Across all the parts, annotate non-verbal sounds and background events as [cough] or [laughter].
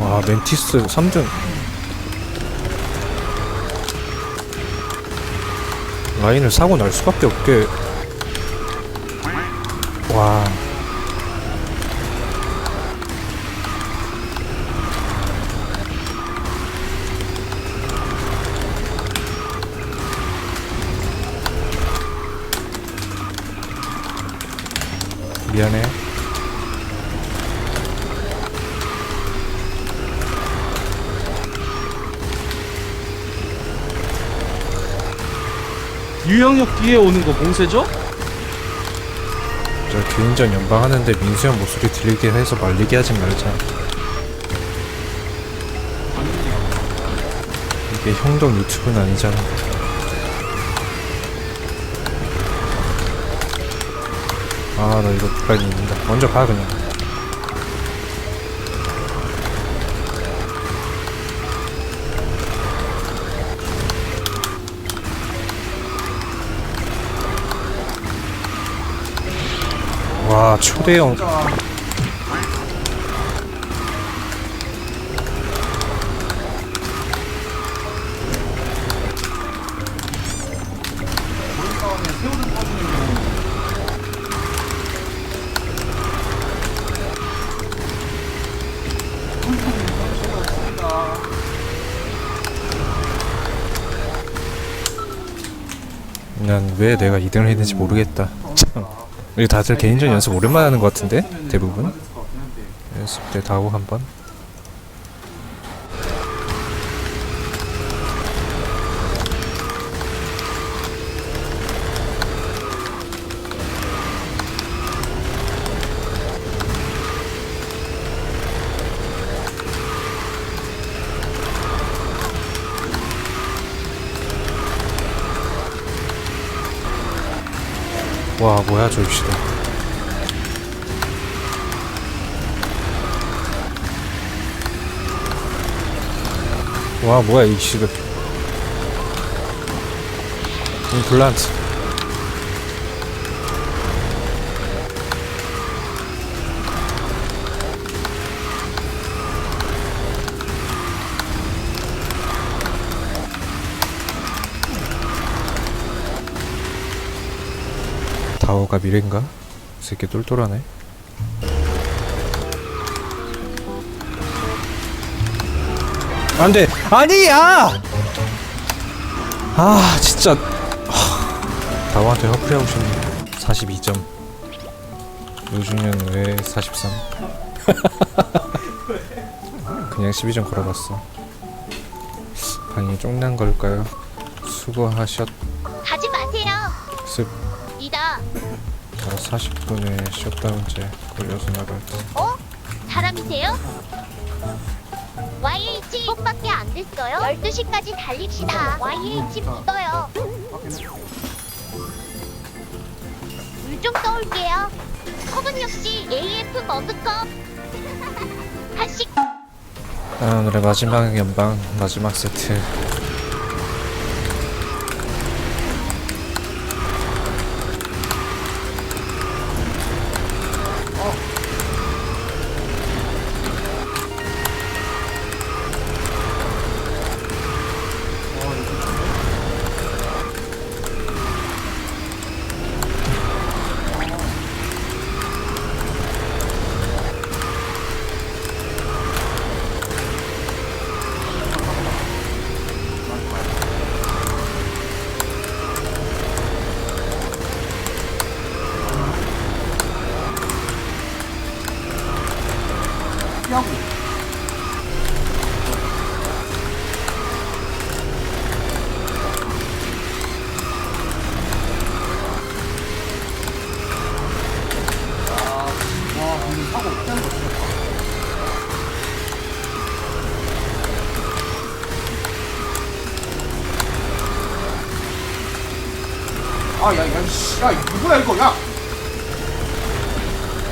와 멘티스 3등 라인을 사고 날 수밖에 없게. 와. 미안해 유영혁 뒤에 오는 거 봉쇄죠? 저 개인전 연방하는데 민수 형 목소리 들리게 해서 말리게 하지 말자. 이게 형동 유튜브는 아니잖아. 아, 나 이거 빨리 입는다. 먼저 가, 그냥. 초대형. 난 왜 내가 2등을 했는지 모르겠다. 참. 우리 다들 개인전 연습 오랜만에 하는 것 같은데? 대부분? 연습 때 다 하고 한 번? 와 뭐야 저 입시다 와 뭐야 이 시드 임플란트 다오가 미래인가? 이 새끼 똘똘하네. 안돼! 아니야! 아 진짜. 하, 다오한테 허프레하고 싶네. 42점. 노중현 왜 43? [laughs] 그냥 12점 걸어봤어. 방이 쪽난 걸까요? 수고하셨 40분에 셧다운제 걸려서 나갈 때 어? 사람이세요? YH 뽑밖에 안 됐어요? 12시까지 달립시다. YH 믿어요. 물 좀 떠올게요. 컵은 역시 AF 머그컵. [laughs] 한식 아, 오늘의 마지막 연방 마지막 세트 아, 야, 야, 씨. 야, 누구야, 이거, 야!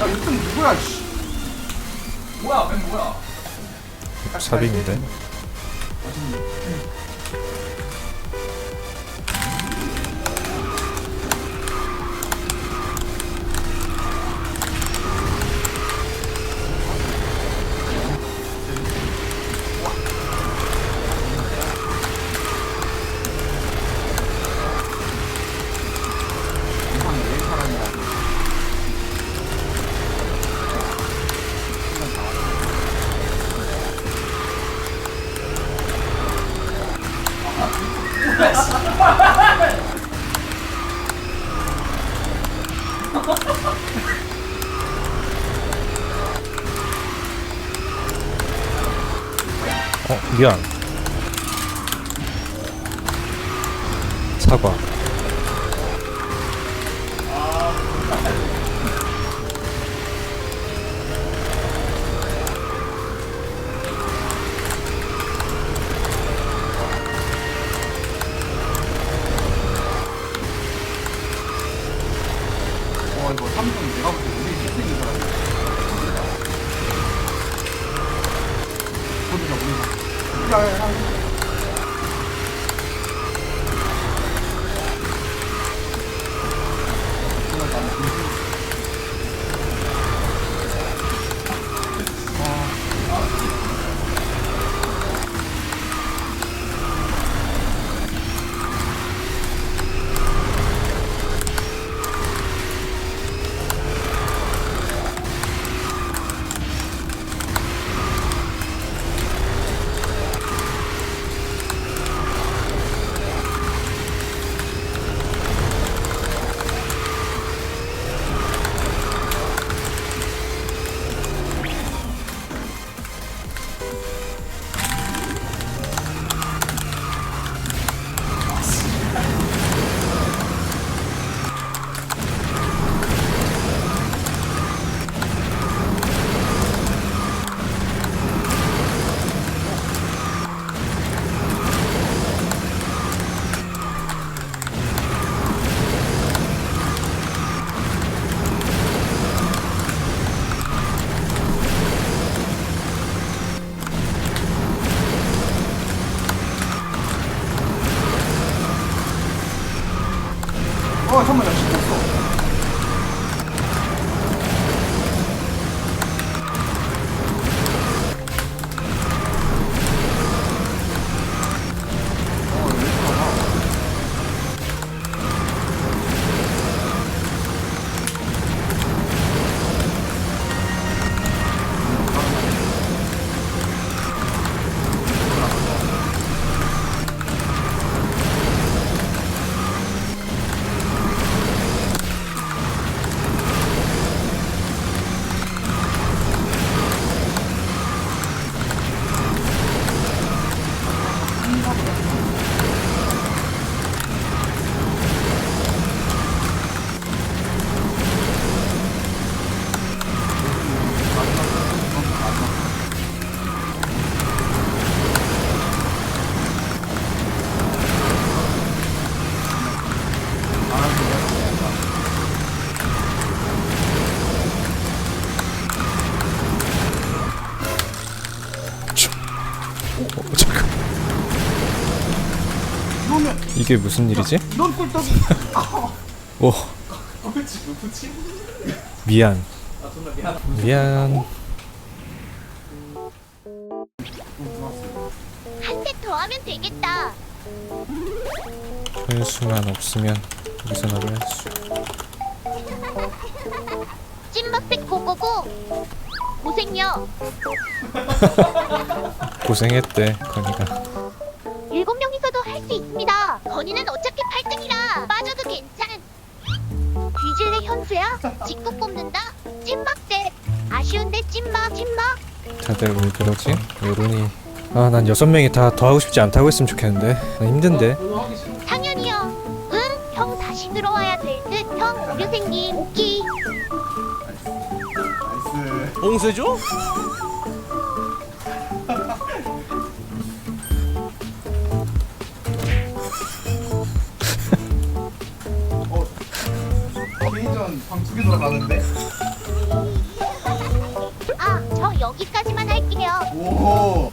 야, 이거 누구야, 씨. 뭐야, 웬 뭐야? 삽입인데 어 미안. 사과 이게 무슨 일이지? 이런 꿀떡이 오 미안 미안 한대더 하면 되겠다. 회수만 없으면 여기서 나를 할수 찐맛백 고고고. 고생요. [laughs] 고생했대 건이가 건이는 어차피 8등이라 빠져도 괜찮. 뒤질래 현수야? 직구 뽑는다? 찐막대. 아쉬운데 찐막 찐막. 다들 왜 그러지? 여론이 아난 여섯 명이 다 더 하고 싶지 않다고 했으면 좋겠는데 난 힘든데 상현이요. 응? 형 다시 들어와야 될 듯. 형 오류 생김. 오키. 나이스. 봉쇄죠? 어떻게 돌아가는데? 아, 저 여기까지만 할게요. 오.